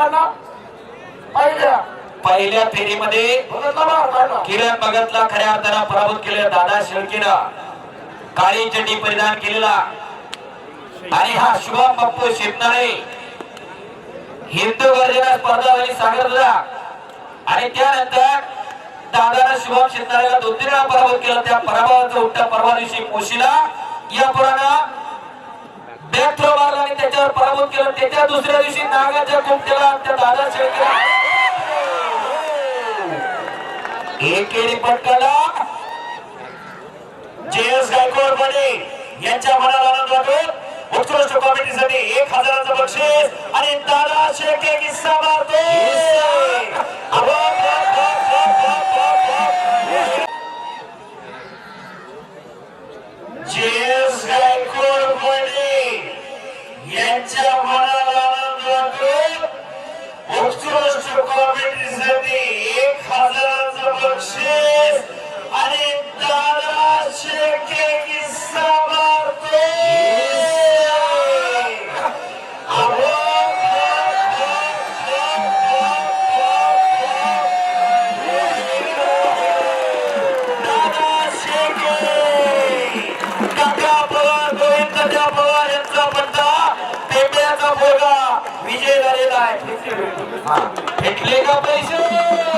बापांना पहिल्या पहिल्या फेरीमध्ये किरण भगतला खऱ्या अर्थानं पराभूत केले दादा शेळकेनं. काळी चड्डी परिधान केलेला. आणि हा शुभम बाप्पू शिपणारे हिंदू गर्जना स्पर्धा झाली सागरला. आणि त्यानंतर दादानं शुभम शिपणाऱ्याला दोन तीन वेळा पराभूत केला. त्या पराभवाचा उठ्ठा परवा दिवशी मोशीला या पुराणा बॅक थ्रो त्याच्यावर पराभूत केलं त्याच्या दुसऱ्या दिवशी नागाच्या कुमट्याला त्या दादा शेळकेला एकेरी पटकाला जेएस गायकवाड पाटे यांच्या यांच्या विजय झालेला आहे. भेटले का पैसे?